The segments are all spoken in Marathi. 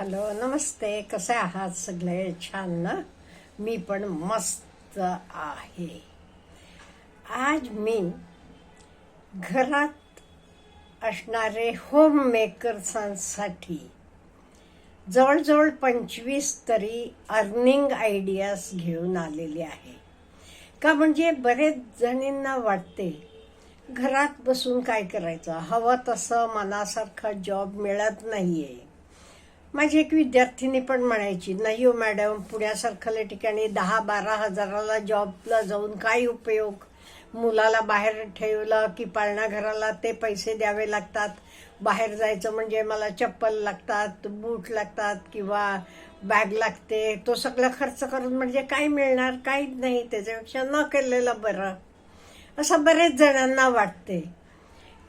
हॅलो नमस्ते. कसे आहात सगळे? छान ना? मी पण मस्त आहे. आज मी घरात असणारे होम मेकर्सांसाठी जवळजवळ पंचवीस तरी अर्निंग आयडियाज घेऊन आलेली आहे. का म्हणजे बरेच जणींना वाटते घरात बसून काय करायचं? हवं तसं मनासारखा जॉब मिळत नाही आहे माझी एक विद्यार्थिनी पण म्हणायची नाही हो मॅडम पुण्यासारख्या ठिकाणी दहा बारा हजाराला जॉबला जाऊन काय उपयोग? मुलाला बाहेर ठेवलं की पाळणाघराला ते पैसे द्यावे लागतात. बाहेर जायचं म्हणजे मला चप्पल लागतात बूट लागतात किंवा बॅग लागते. तो सगळा खर्च करून म्हणजे काय मिळणार? काहीच नाही. त्याच्यापेक्षा न केलेलं बरं. असं बरेच जणांना वाटते.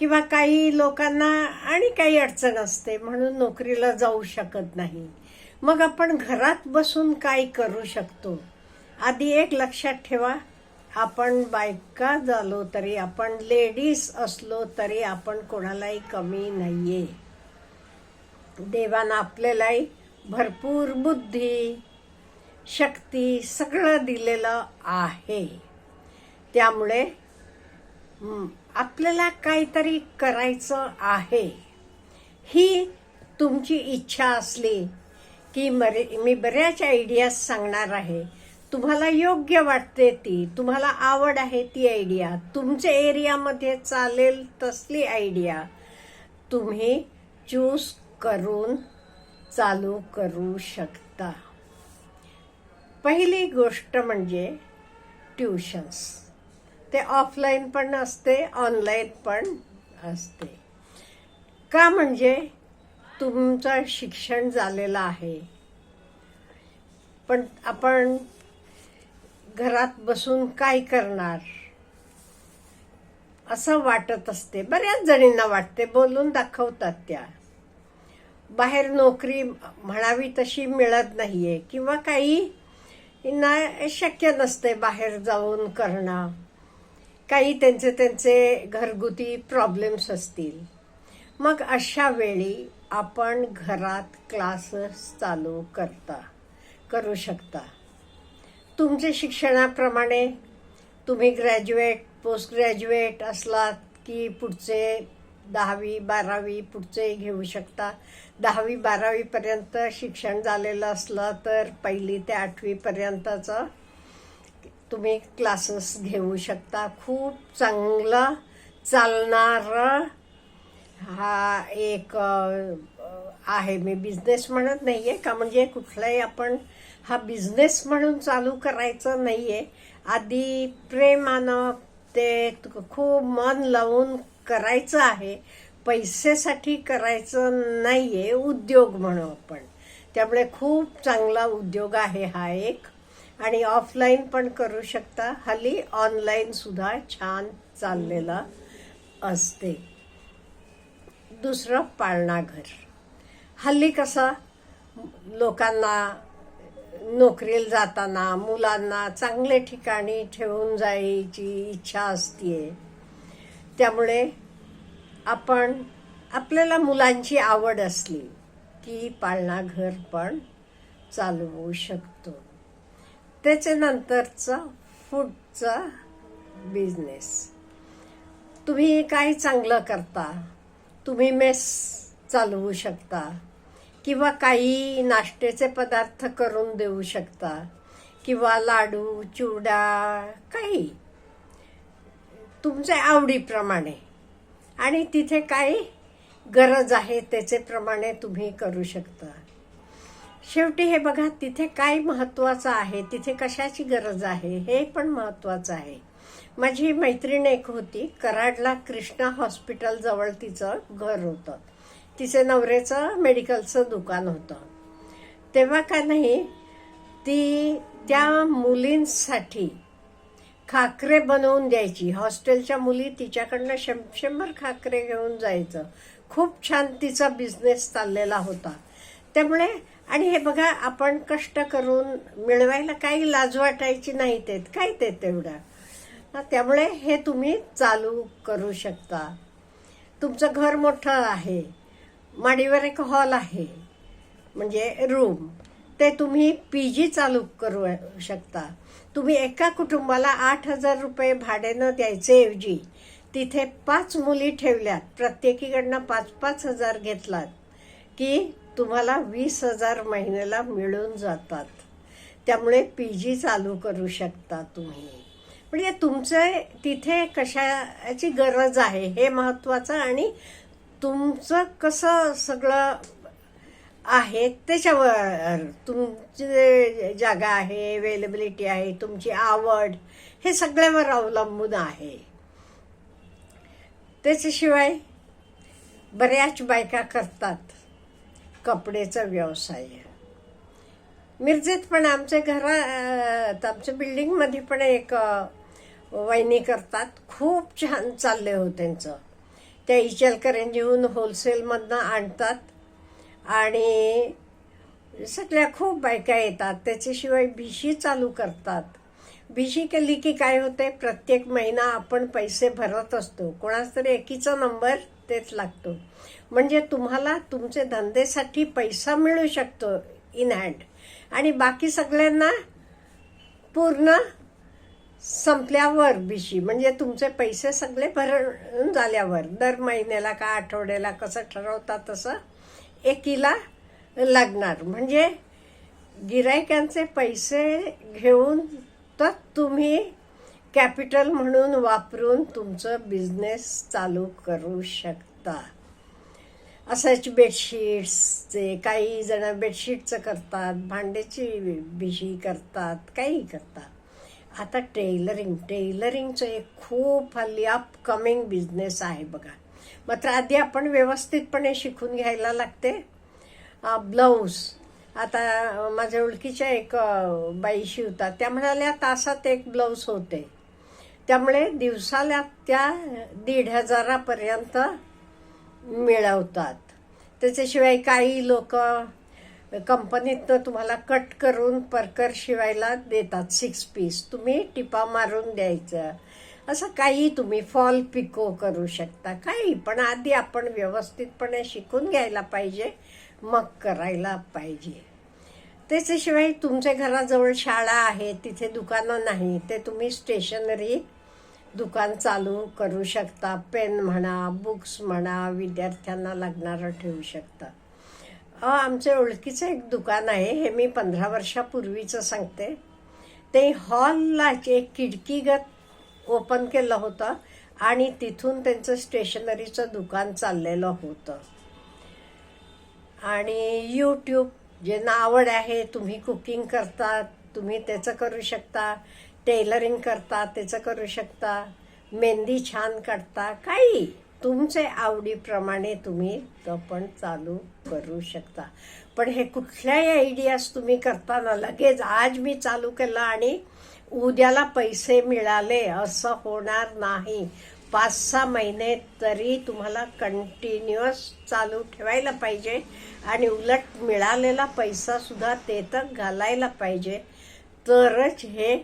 किंवा काही लोकांना आणि काही अडचण असते म्हणून नोकरीला जाऊ शकत नाही. मग आपण घरात बसून काय करू शकतो? आधी एक लक्षात ठेवा आपण बायका झालो तरी आपण लेडीज असलो तरी आपण कोणालाही कमी नाहीये. देवानं आपल्यालाही भरपूर बुद्धी शक्ती सगळं दिलेलं आहे. त्यामुळे आपल्याला काहीतरी करायचं आहे. ही तुमची इच्छा असली की मरे मी बऱ्याच आयडियाज सांगणार आहे. तुम्हाला योग्य वाटते ती. तुम्हाला आवड आहे ती आयडिया तुमच्या एरियामध्ये चालेल तसली आयडिया तुम्ही चूज करून चालू करू शकता. पहिली गोष्ट म्हणजे ट्युशन्स ते ऑफलाईन पण असते ऑनलाईन पण असते. का म्हणजे तुमचं शिक्षण झालेलं आहे. पण आपण घरात बसून काय करणार? असं वाटत असते. बऱ्याच जणींना वाटते बोलून दाखवतात त्या. बाहेर नोकरी म्हणावी तशी मिळत नाहीये किंवा काही ना शक्य नसते बाहेर जाऊन करणं. काही त्यांचे त्यांचे घरगुती प्रॉब्लेम्स असतील. मग अशा वेळी आपण घरात क्लासेस चालू करता करू शकता. तुमचे शिक्षणाप्रमाणे तुम्ही ग्रॅज्युएट पोस्ट ग्रॅज्युएट असलात की पुढचे दहावी बारावी पुढचे घेऊ शकता. दहावी बारावीपर्यंत शिक्षण झालेलं असलं तर पहिली ते आठवीपर्यंतचं तुम्ही क्लासेस घेऊ शकता. खूप चांगलं चालणारं हा एक आहे. मी बिझनेस म्हणत नाही आहे का? म्हणजे कुठलाही आपण हा बिझनेस म्हणून चालू करायचं नाही आहे आधी प्रेमानं ते खूप मन लावून करायचं आहे. पैसेसाठी करायचं नाही आहे उद्योग म्हणू आपण. त्यामुळे खूप चांगला उद्योग आहे हा एक. आणि ऑफलाईन पण करू शकता. हल्ली ऑनलाईन सुद्धा छान चाललेला असते. दुसरं पाळणाघर हल्ली कसं लोकांना नोकरीला जाताना मुलांना चांगले ठिकाणी ठेवून जायची इच्छा असते त्यामुळे आपण आपल्याला मुलांची आवड असली की पाळणाघर पण चालवू शकतो. त्याच्यानंतरचा फूडचा बिझनेस तुम्ही काही चांगलं करता तुम्ही मेस चालवू शकता किंवा काही नाश्त्याचे पदार्थ करून देऊ शकता किंवा लाडू चिवडा काही. तुमच्या आवडीप्रमाणे. आणि तिथे काही गरज आहे त्याचेप्रमाणे तुम्ही करू शकता. शेवटी हे बघा तिथे काय महत्वाचं आहे? तिथे कशाची गरज आहे? हे पण महत्वाचं आहे. माझी मैत्रीण एक होती कराडला कृष्णा हॉस्पिटल जवळ तिचं घर होतं. तिचे नवरेचं मेडिकलचं दुकान होतं. तेव्हा का नाही ती त्या मुलींसाठी खाकरे बनवून द्यायची. हॉस्टेलच्या मुली तिच्याकडनं शं शंभर खाकरे घेऊन जायचं. खूप छान तिचा बिझनेस चाललेला होता. त्यामुळे आणि हे बघा आपण कष्ट करून मिळवायला काही लाज वाटायची नाही ते काय ते तेवढं? त्यामुळे हे तुम्ही चालू करू शकता. तुमचं घर मोठं आहे. माडीवर एक हॉल आहे. म्हणजे रूम. ते तुम्ही पी जी चालू करू शकता. तुम्ही एका कुटुंबाला आठ हजार रुपये भाड्यानं द्यायचे ऐवजी तिथे पाच मुली ठेवल्यात. प्रत्येकीकडनं पाच पाच हजार घेतलात. की तुम्हाला वीस हजार महिन्याला मिळून जातात. त्यामुळे पी जी चालू करू शकता तुम्ही. म्हणजे तुमचे तिथे कशाची गरज आहे हे महत्वाचं आणि तुमचं कसं सगळं आहे त्याच्यावर तुमची जागा आहे अवेलेबिलिटी आहे तुमची आवड हे सगळ्यावर अवलंबून आहे. त्याच्याशिवाय बऱ्याच बायका करतात. कपडेचा व्यवसाय मिरजेत पण आमच्या घरात आमच्या बिल्डिंगमध्ये पण एक वहिनी करतात. खूप छान चालले हो त्यांचं. त्या इचलकरंजीहून होलसेलमधनं आणतात. आणि सगळ्या खूप बायका येतात. त्याच्याशिवाय भिशी चालू करतात. भिशी केली की काय होते प्रत्येक महिना आपण पैसे भरत असतो. कोणाच तरी एकीचा नंबर तेच लागतो. म्हणजे तुम्हाला तुमचे धंदेसाठी पैसा मिळू शकतो इन हँड आणि बाकी सगळ्यांना पूर्ण संपल्यावर बिशी. म्हणजे तुमचे पैसे सगळे भरून झाल्यावर दर महिन्याला का आठवड्याला कसं ठरवता तसं एकीला लागणार. म्हणजे गिरायकांचे पैसे घेऊन तर तुम्ही कॅपिटल म्हणून वापरून तुमचं बिझनेस चालू करू शकता. असंच बेडशीट्सचे काही जण बेडशीटचं करतात भांड्याची बिशी करतात काही करतात. आता टेलरिंग टेलरिंगचं एक खूप हल्ली अपकमिंग बिझनेस आहे बघा. मात्र आधी आपण व्यवस्थितपणे शिकून घ्यायला लागते. ब्लाऊज आता माझ्या ओळखीच्या एक बाई शिवतात त्या म्हणाल्या तासात एक ब्लाऊज होते. त्यामुळे दिवसाला त्या दीड हजारापर्यंत मिळवतात. त्याच्याशिवाय काही लोक कंपनीतनं तुम्हाला कट करून परकर शिवायला देतात सिक्स पीस तुम्ही टिपा मारून द्यायचं. असं काही तुम्ही फॉल पिको करू शकता. काही पण आधी आपण व्यवस्थितपणे शिकून घ्यायला पाहिजे मग करायला पाहिजे. त्याच्याशिवाय तुमच्या घराजवळ शाळा आहे तिथे दुकानं नाही ते तुम्ही स्टेशनरी दुकान चालू करू शकता. पेन म्हणा बुक्स म्हणा विद्यार्थ्यांना लागणारं ठेवू शकता. अ, आमच्या ओळखीचं एक दुकान आहे हे मी पंधरा वर्षापूर्वीचं सांगते. ते हॉलला एक खिडकीगत ओपन केलं होतं आणि तिथून त्यांचं स्टेशनरीचं दुकान चाललेलं होतं. आणि यूट्यूब ज्यांना आवड आहे तुम्ही कुकिंग करता तुम्ही त्याचं करू शकता. टेलरिंग करता त्याचं करू शकता. मेहंदी छान काढता. काही तुमचे आवडीप्रमाणे तुम्ही तो पण चालू करू शकता. पण हे कुठल्याही आयडियाज तुम्ही करताना लगेच आज मी चालू केलं आणि उद्याला पैसे मिळाले असं होणार नाही. पाच सहा महिने तरी तुम्हाला कंटिन्युअस चालू ठेवायला पाहिजे आणि उलट मिळालेला पैसासुद्धा ते तर घालायला पाहिजे. तरच हे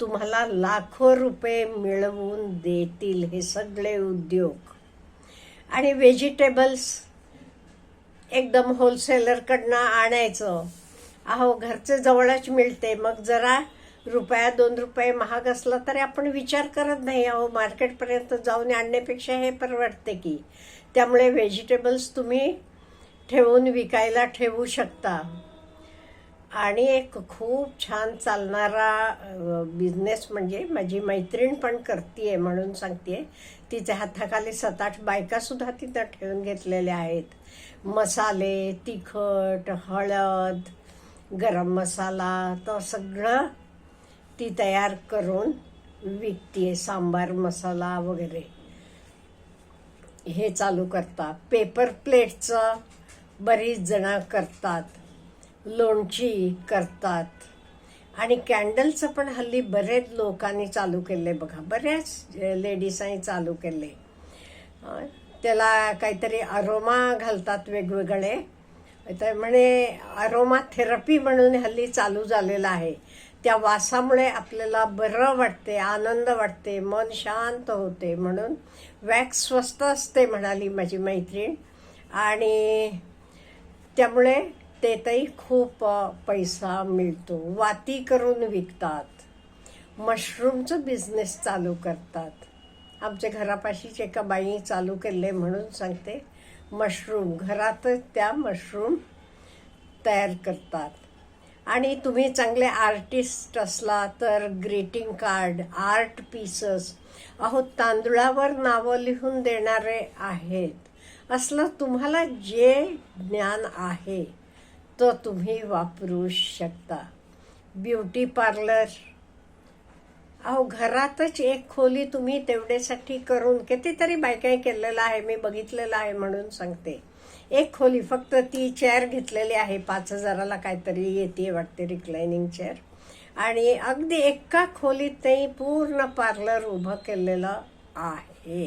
तुम्हाला लाखो रुपये मिळवून देतील हे सगळे उद्योग. आणि व्हेजिटेबल्स एकदम होलसेलरकडनं आणायचं. अहो घरचे जवळच मिळते. मग जरा रुपया दोन रुपये महाग असला तरी आपण विचार करत नाही. अहो मार्केटपर्यंत जाऊन आणण्यापेक्षा हे परवडते की. त्यामुळे व्हेजिटेबल्स तुम्ही ठेवून विकायला ठेवू शकता. आणि एक खूप छान चालणारा बिझनेस म्हणजे माझी मैत्रीण पण करतीये म्हणून सांगते तिच्या हाताखाली सात आठ बायकासुद्धा तिथं ठेवून घेतलेल्या आहेत. मसाले तिखट हळद गरम मसाला तर सगळं ती तयार करून विकते सांबार मसाला वगैरे. हे चालू करतात. पेपर प्लेटचं बरीच जणं करतात. लोणची करतात. आणि कॅन्डलचं पण हल्ली बरेच लोकांनी चालू केले बघा. बऱ्याच लेडीजांनी चालू केले त्याला काहीतरी अरोमा घालतात वेगवेगळे. तर म्हणे अरोमा थेरपी म्हणून हल्ली चालू झालेलं आहे. त्या वासामुळे आपल्याला बरं वाटते आनंद वाटते मन शांत होते म्हणून वॅक्स स्वस्त असते म्हणाली माझी मैत्रीण. आणि त्यामुळे तेतही खूप पैसा मिळतो. वाती करून विकतात. मशरूमचं बिझनेस चालू करतात. आमच्या घरापाशीच एका बाई चालू केले म्हणून सांगते. मशरूम घरातच त्या मशरूम तयार करतात. आणि तुम्ही चांगले आर्टिस्ट असला तर ग्रीटिंग कार्ड आर्ट पीसेस अहो तांदुळावर नावं लिहून देणारे आहेत. असलं तुम्हाला जे ज्ञान आहे तो तुम्ही वापरू शकता. Beauty parlour. अहो घरातच एक खोली तुम्ही तेवढ्यासाठी करून कितीतरी बायकाही केलेलं आहे मी बघितलेलं आहे म्हणून सांगते. एक खोली फक्त ती चेअर घेतलेली आहे पाच हजाराला काहीतरी येते वाटते रिक्लायनिंग चेअर आणि अगदी एका खोलीत ते पूर्ण पार्लर उभं केलेलं आहे.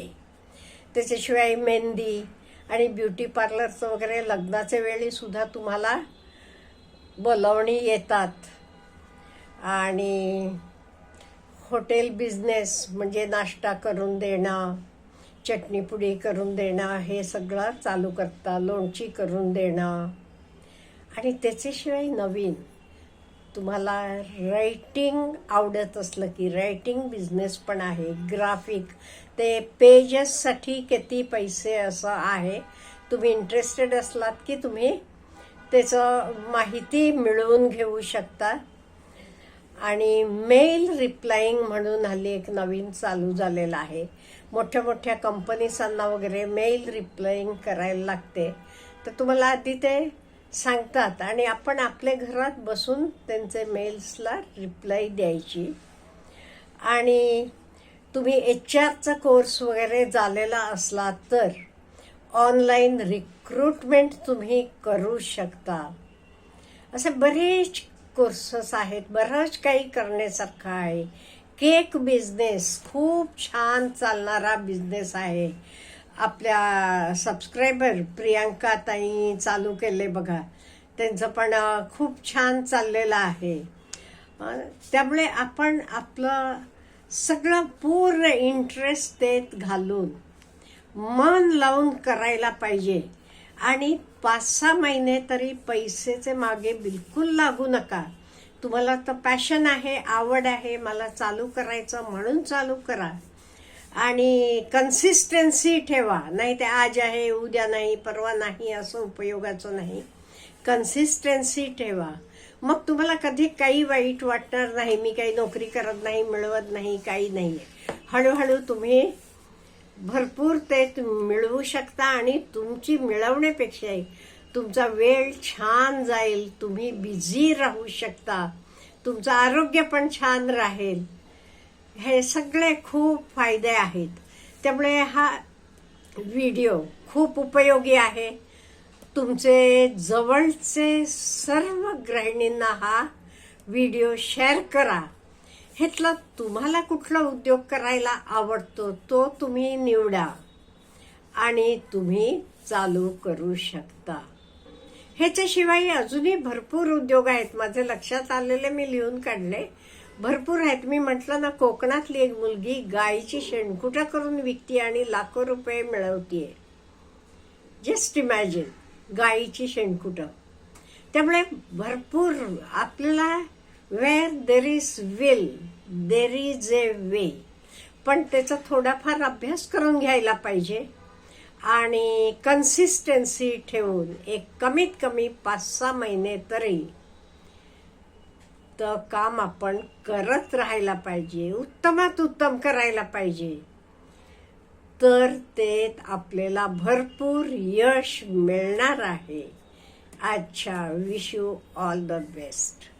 त्याच्याशिवाय मेहंदी आणि ब्युटी पार्लरचं वगैरे लग्नाच्या वेळी सुद्धा तुम्हाला बोलावणी येतात. आणि हॉटेल बिझनेस म्हणजे नाश्ता करून देणं चटणीपुडी करून देणं हे सगळं चालू करता. लोणची करून देणं. आणि त्याच्याशिवाय नवीन. तुम्हाला रायटिंग आवडत असलं की रायटिंग बिझनेस पण आहे. ग्राफिक ते पेजेससाठी किती पैसे असं आहे. तुम्ही इंटरेस्टेड असलात की तुम्ही त्याचं माहिती मिळवून घेऊ शकता. आणि मेल रिप्लाईंग म्हणून हल्ली एक नवीन चालू झालेलं आहे. मोठ्या मोठ्या कंपनीसांना वगैरे मेल रिप्लाईंग करायला लागते. तर तुम्हाला आधी ते सांगतात आणि आपण आपल्या घरात बसून त्यांचे मेल्सला रिप्लाय द्यायची. आणि तुम्ही एच आरचा कोर्स वगैरे झालेला असला तर ऑनलाईन रिक्रुटमेंट तुम्ही करू शकता. असे बरेच कोर्सेस आहेत बरंच काही करण्यासारखं आहे. केक बिझनेस खूप छान चालणारा बिझनेस आहे. आपल्या सबस्क्रायबर प्रियांका ताई चालू केले बघा. त्यांचं पण खूप छान चाललेलं आहे. त्यामुळे आपण आपलं सगळं पूर्ण इंटरेस्ट देत घालून मन लावून करायला पाहिजे. आणि पाच सहा महिने तरी पैसेचे मागे बिलकुल लागू नका. तुम्हाला तर पॅशन आहे आवड आहे मला चालू करायचं म्हणून चालू करा. आणि कन्सिस्टन्सी ठेवा. नाही ते आज आहे उद्या नाही परवा नाही असं उपयोगाचं नाही. कन्सिस्टन्सी ठेवा. मग तुम्हाला कधी काही वाईट वाटणार नाही. मी काही नोकरी करत नाही मिळवत नाही काही नाही हळूहळू तुम्ही भरपूर ते मिळवू शकता आणि तुमची मिळवण्यापेक्षाही तुमचा वेळ छान जाईल. तुम्ही बिझी राहू शकता. तुमचं आरोग्य पण छान राहील. हे सगळे खूप फायदे आहेत. त्यामुळे हा व्हिडिओ खूप उपयोगी आहे. तुमचे जवळचे सर्व गृहिणींना हा व्हिडिओ शेअर करा. ह्यातला तुम्हाला कुठला उद्योग करायला आवडतो तो तुम्ही निवडा. आणि तुम्ही चालू करू शकता. ह्याच्याशिवाय अजूनही भरपूर उद्योग आहेत. माझे लक्षात आलेले मी लिहून काढले. भरपूर आहेत. मी म्हटलं ना कोकणातली एक मुलगी गायीची शेणकुटा करून विकते आणि लाखो रुपये मिळवतीये. जस्ट इमॅजिन गायीची शेणकुटं त्यामुळे भरपूर आपल्याला where there is will there is a way पण त्याचा थोडाफार अभ्यास करून घ्यायला पाहिजे. आणि कन्सिस्टन्सी ठेवून एक कमीत कमी पाच सहा महिने तरी तर काम आपण करत राहायला पाहिजे. उत्तमात उत्तम करायला पाहिजे. तर ते आपल्याला भरपूर यश मिळणार आहे. अच्छा wish you all the best